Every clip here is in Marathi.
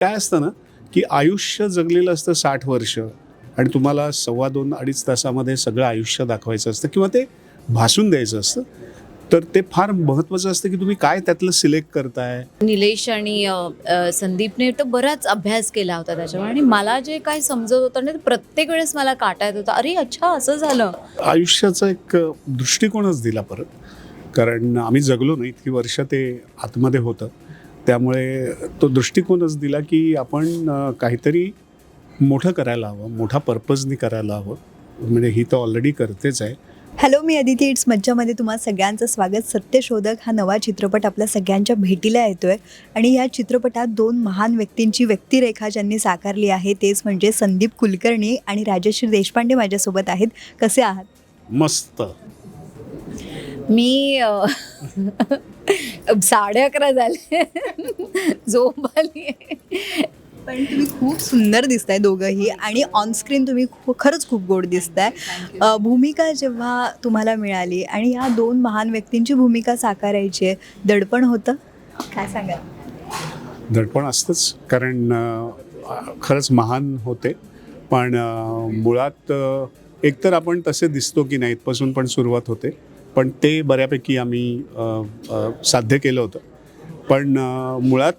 काय असतं ना की आयुष्य जगलेलं असतं साठ वर्ष आणि तुम्हाला सव्वा दोन अडीच तासामध्ये सगळं आयुष्य दाखवायचं असतं किंवा ते भासून द्यायचं असतं तर ते फार महत्त्वाचं असतं की तुम्ही काय त्यातलं सिलेक्ट करताय. निलेश आणि संदीपने तर बराच अभ्यास केला होता त्याच्यावर आणि मला जे काय समजत होतं ना प्रत्येक वेळेस मला काटा येत होता. अरे अच्छा असं झालं. आयुष्याचा एक दृष्टिकोनच दिला परत. कारण आम्ही जगलो नाही इतकी वर्ष ते आतमध्ये होतं. त्यामुळे तो दृष्टिकोनच दिला की आपण काहीतरी मोठं करायला हवं मोठा पर्पजनी करायला हवं. म्हणजे ही तर ऑलरेडी करतेच आहे. हॅलो मी अदिती. इट्स मज्जामध्ये तुम्हा सगळ्यांचं स्वागत. सत्यशोधक हा नवा चित्रपट आपल्या सगळ्यांच्या भेटीला येतोय. आणि या चित्रपटात दोन महान व्यक्तींची व्यक्तिरेखा ज्यांनी साकारली आहे तेच म्हणजे संदीप कुलकर्णी आणि राजश्री देशपांडे माझ्यासोबत आहेत. कसे आहात? मस्त. मी साडे अकरा झाले. झोप आली. पण तुम्ही खूप सुंदर दिसताय दोघंही आणि ऑनस्क्रीन तुम्ही खू खरंच खूप गोड दिसताय. भूमिका जेव्हा तुम्हाला मिळाली आणि या दोन महान व्यक्तींची भूमिका साकारायची आहे दडपण होतं? काय सांगाल? दडपण असतंच कारण खरंच महान होते. पण मुळात एकतर आपण तसे दिसतो की नाही इथपासून पण सुरुवात होते. पण ते बऱ्यापैकी आम्ही साध्य केलं होतं. पण मुळात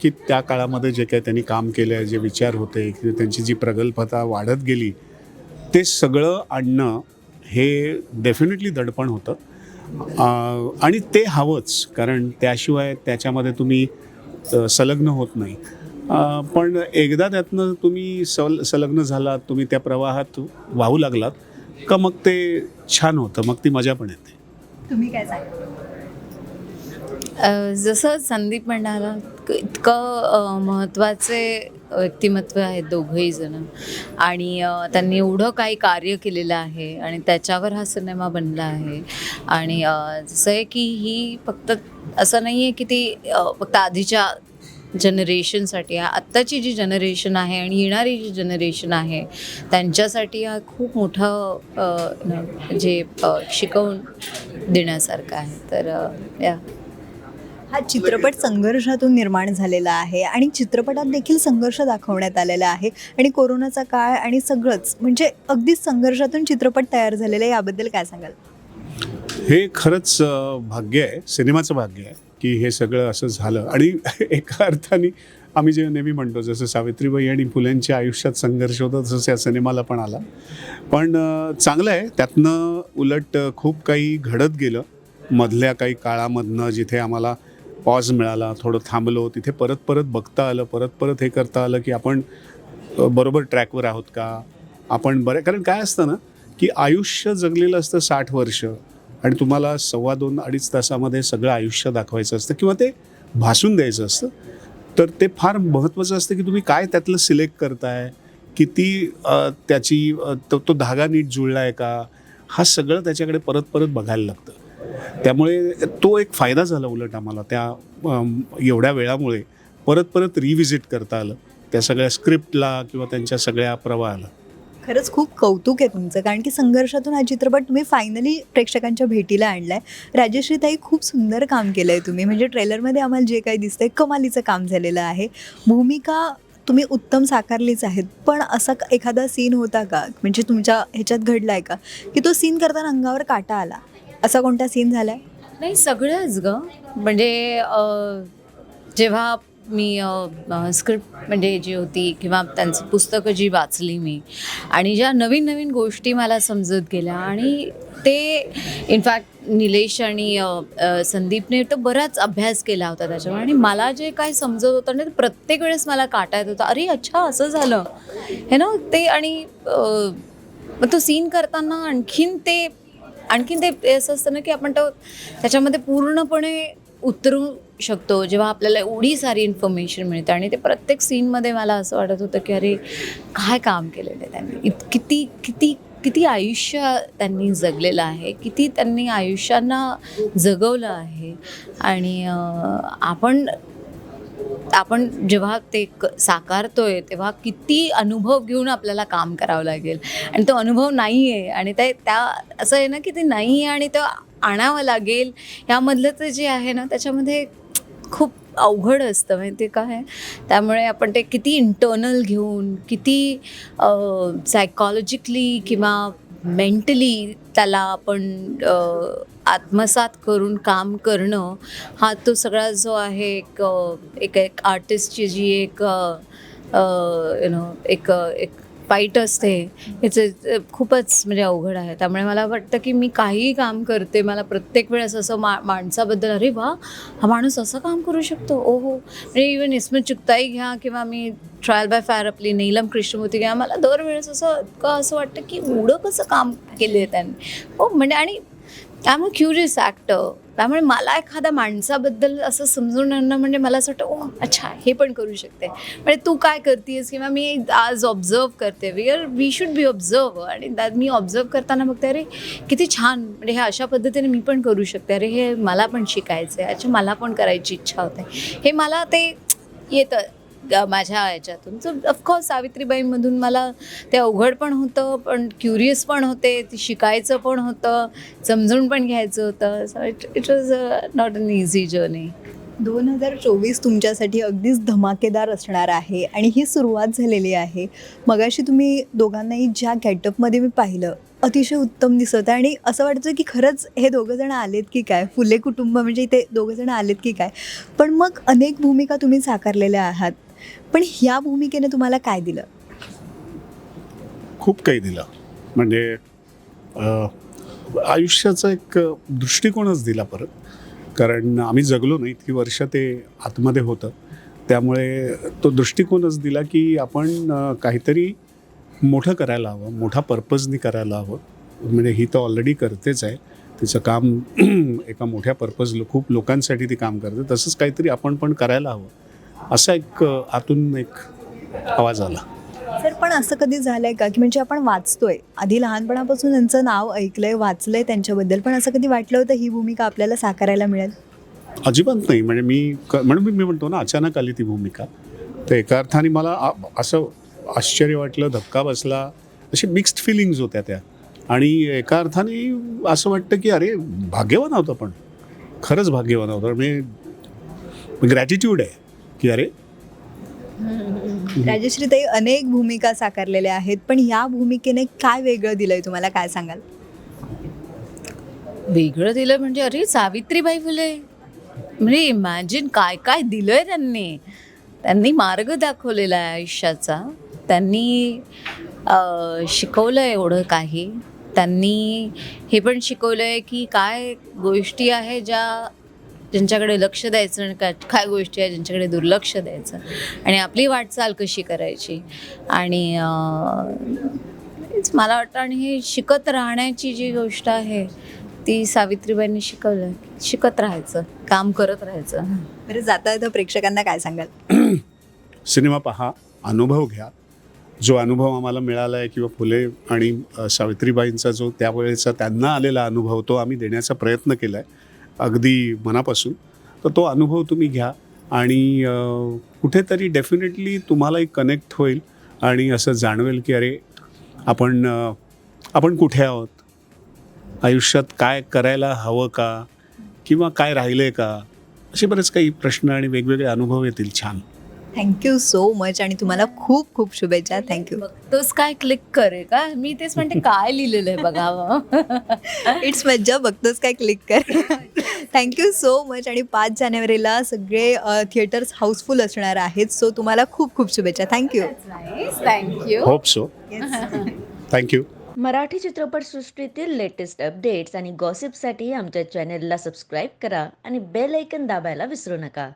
की त्या काळामध्ये जे काही त्यांनी काम केलं जे विचार होते की त्यांची जी प्रगल्भता वाढत गेली ते सगळं आणणं हे डेफिनेटली दडपण होतं. आणि ते हवंच कारण त्याशिवाय त्याच्यामध्ये तुम्ही संलग्न होत नाही. पण एकदा त्यातनं तुम्ही सल संलग्न झालात तुम्ही त्या प्रवाहात वाहू लागलात का मग ते छान होतं? मग ती मजा पण येते. तुम्ही काय जसं संदीप म्हणाला क- इतकं महत्त्वाचे व्यक्तिमत्व आहेत दोघंही जण. आणि त्यांनी एवढं काही कार्य केलेलं आहे आणि त्याच्यावर हा सिनेमा बनला आहे. आणि जसं आहे की ही फक्त असं नाही आहे की ती फक्त आधीच्या जनरेशनसाठी आत्ताची जी जनरेशन आहे आणि येणारी जी जनरेशन आहे त्यांच्यासाठी हा खूप मोठं जे शिकवून देण्यासारखं आहे. तर या. हा चित्रपट संघर्षातून निर्माण झालेला आहे आणि चित्रपटात देखील संघर्ष दाखवण्यात आलेला आहे आणि कोरोनाचा काळ आणि सगळंच म्हणजे अगदीच संघर्षातून चित्रपट तयार झालेला आहे याबद्दल काय सांगाल? हे खरंच भाग्य आहे सिनेमाचं भाग्य आहे. की हे सगळं असं झालं. आणि एका अर्थाने आम्ही जे नेहमी म्हणतो जसं सावित्रीबाई आणि फुल्यांच्या आयुष्यात संघर्ष होता तसंच या सिनेमाला पण आला. पण चांगलं आहे. त्यातनं उलट खूप काही घडत गेलं. मधल्या काही काळामधनं जिथे आम्हाला पॉज मिळाला थोडं थांबलो तिथे परत परत बघता आलं परत परत हे करता आलं की आपण बरोबर ट्रॅकवर आहोत का? आपण बरे कारण काय असतं ना की आयुष्य जगलेलं असतं साठ वर्ष. आणि तुम्हाला सव्वा दोन अडीच तासामध्ये सगळं आयुष्य दाखवायचं असतं किंवा ते भासून द्यायचं असतं. तर ते फार महत्त्वाचं असतं की तुम्ही काय त्यातलं सिलेक्ट करताय किती त्याची तो तो धागा नीट जुळला आहे का हा सगळं त्याच्याकडे परत परत बघायला लागतं. त्यामुळे तो एक फायदा झाला उलट आम्हाला त्या एवढ्या वेळामुळे. परत परत रिव्हिजिट करता आलं. त्या सगळ्या स्क्रिप्टला किंवा त्यांच्या सगळ्या प्रवाहाला. खरंच खूप कौतुक आहे तुमचं कारण की संघर्षातून हा चित्रपट तुम्ही फायनली प्रेक्षकांच्या भेटीला आणलाय. राजश्रीताई खूप सुंदर काम केलं आहे तुम्ही. म्हणजे ट्रेलरमध्ये आम्हाला जे काही दिसतंय कमालीचं काम झालेलं आहे. भूमिका तुम्ही उत्तम साकारलीच आहेत पण असा एखादा सीन होता का? म्हणजे तुमच्या ह्याच्यात घडला आहे का? की तो सीन करताना अंगावर काटा आला? असा कोणता सीन झालाय? नाही सगळंच ग. म्हणजे जेव्हा मी स्क्रिप्ट म्हणजे जी होती किंवा त्यांची पुस्तकं जी वाचली मी आणि ज्या नवीन नवीन गोष्टी मला समजत गेल्या आणि ते इनफॅक्ट निलेश आणि संदीपने तर बराच अभ्यास केला होता त्याच्यावर आणि मला जे काय समजत होतं ना ते प्रत्येक वेळेस मला काटा येत होता. अरे अच्छा असं झालं. हे ना ते आणि मग तो सीन करताना आणखीन ते आणखीन ते असं असतं ना की आपण तो त्याच्यामध्ये पूर्णपणे उतरू शकतो जेव्हा आपल्याला एवढी सारी इन्फॉर्मेशन मिळते. आणि ते प्रत्येक सीनमध्ये मला असं वाटत होतं की अरे काय काम केलेलं आहे त्यांनी? इत किती किती किती आयुष्य त्यांनी जगलेलं आहे? किती त्यांनी आयुष्यांना जगवलं आहे? आणि आपण आपण जेव्हा ते क साकारतोय तेव्हा किती अनुभव घेऊन आपल्याला काम करावं लागेल. आणि तो अनुभव नाही आहे आणि ते त्या असं आहे ना की ते नाही आहे आणि तो आणावं लागेल. यामधलं ते जे आहे ना त्याच्यामध्ये खूप अवघड असतं. माहिती आहे काय त्यामुळे आपण ते किती इंटर्नल घेऊन किती सायकॉलॉजिकली किंवा मेंटली त्याला आपण आत्मसात करून काम करणं हा तो सगळा जो आहे एक एक एक आर्टिस्टची जी एक यु नो एक एक फाईट असते ह्याचे खूपच म्हणजे अवघड आहे. त्यामुळे मला वाटतं की मी काहीही काम करते मला प्रत्येक वेळेस असं मा माणसाबद्दल अरे वा हा माणूस असं काम करू शकतो. ओ हो म्हणजे इवन इस्मत चुकताई घ्या किंवा मी ट्रायल बाय फायर आपली नीलम कृष्णमूर्ती घ्या मला दरवेळेस असं इतकं असं वाटतं की एवढं कसं काम केले आहे त्यांनी. हो म्हणजे आणि त्यामुळे क्युरियस ॲक्टर त्यामुळे मला एखाद्या माणसाबद्दल असं समजून आणणं म्हणजे मला असं वाटतं ओ अच्छा हे पण करू शकते. म्हणजे तू काय करतेस किंवा मी आज ऑब्झर्व करते. We are we should be observe आणि दॅट मी ऑब्झर्व करताना बघते अरे किती छान. म्हणजे हे अशा पद्धतीने मी पण करू शकते. अरे हे मला पण शिकायचं आहे अच्छा मला पण करायची इच्छा होते. हे मला ते येतं. माझ्या याच्यातून. सो ऑफकोर्स सावित्रीबाईंमधून मला ते अवघड पण होतं पण क्युरियस पण होते ते शिकायचं पण होतं समजून पण घ्यायचं होतं. So it it was not an easy journey दोन हजार चोवीस तुमच्यासाठी अगदीच धमाकेदार असणार आहे आणि ही सुरुवात झालेली आहे. मगाशी तुम्ही दोघांनाही ज्या गॅटअपमध्ये मी पाहिलं अतिशय उत्तम दिसत आहे आणि असं वाटतं की खरंच हे दोघंजण आलेत की काय? फुले कुटुंब म्हणजे इथे दोघंजण आलेत की काय? पण मग अनेक भूमिका तुम्ही साकारलेल्या आहात. पण ह्या भूमिकेने तुम्हाला काय दिलं? खूप काही दिलं. म्हणजे आयुष्याचा एक दृष्टिकोनच दिला परत. कारण आम्ही जगलो नाही इतकी वर्ष ते आतमध्ये होतं. त्यामुळे तो दृष्टिकोनच दिला की आपण काहीतरी मोठं करायला हवं मोठा पर्पजनी करायला हवं. म्हणजे ही तर ऑलरेडी करतेच आहे. तिचं काम एका मोठ्या पर्पज खूप लोकांसाठी ती काम करते. तसंच काहीतरी आपण पण करायला हवं. असा एक आतून एक आवाज आला. सर पण असं कधी झालंय का? की म्हणजे आपण वाचतोय. आधी लहानपणापासून त्यांचं नाव ऐकलंय वाचलंय त्यांच्याबद्दल पण असं कधी वाटलं होतं ही भूमिका आपल्याला साकारायला मिळेल? अजिबात नाही. म्हणजे मी म्हणून मी- म्हणतो ना अचानक आली ती भूमिका. तर एका अर्थाने मला असं आश्चर्य वाटलं धक्का बसला. अशी मिक्स्ड फिलिंग्ज होत्या त्या. आणि एका अर्थाने असं वाटतं की अरे भाग्यवान आहोत आपण खरंच भाग्यवान आहोत मी ग्रॅटिट्यूड आहे. की अरे? राजश्रीताई अनेक भूमिका साकारलेल्या आहेत पण या भूमिकेने काय वेगळं दिलंय तुम्हाला? काय सांगाल? वेगळं दिलं म्हणजे अरे सावित्रीबाई फुले. म्हणजे इमॅजिन काय काय दिलंय त्यांनी. त्यांनी मार्ग दाखवलेला आहे आयुष्याचा. त्यांनी शिकवलं आहे एवढं काही. त्यांनी हे पण शिकवलं आहे की काय गोष्टी आहे ज्या ज्यांच्याकडे लक्ष द्यायचं आणि काय काय गोष्टी आहे ज्यांच्याकडे दुर्लक्ष द्यायचं. आणि आपली वाटचाल कशी करायची? आणि मला वाटतं आणि हे शिकत राहण्याची जी गोष्ट आहे ती सावित्रीबाईंनी शिकवलं. शिकत राहायचं काम करत राहायचं. बरं जाता येतं प्रेक्षकांना काय सांगाल? सिनेमा पहा अनुभव घ्या. जो अनुभव आम्हाला मिळाला आहे किंवा फुले आणि सावित्रीबाईंचा जो त्यावेळेचा त्यांना आलेला अनुभव तो आम्ही देण्याचा प्रयत्न केला आहे अगदी मनापासून. तर तो अनुभव तुम्ही घ्या आणि कुठेतरी डेफिनेटली तुम्हालाही कनेक्ट होईल आणि असं जाणवेल की अरे आपण आपण कुठे आहोत? आयुष्यात काय करायला हवं का? किंवा काय राहिलं आहे का? असे बरेच काही प्रश्न आणि वेगवेगळे अनुभव येतील छान. थँक्यू सो मच आणि तुम्हाला खूप खूप शुभेच्छा. थँक्यू बघतोस काय क्लिक करे का? मी तेच म्हणते काय लिहिलेलं आहे बघावं इट्स मज्जा बघतोस काय क्लिक कर थँक्यू सो मच आणि पाच जानेवारीला सगळे थिएटर्स हाऊसफुल असणार आहेत. सो तुम्हाला खूप खूप शुभेच्छा. Thank you thank you hope so thank you Marathi चित्रपटसृष्टीतील लेटेस्ट अपडेट्स आणि गॉसिपसाठी आमच्या चॅनेलला सबस्क्राईब करा आणि बेल ऐकन दाबायला विसरू नका.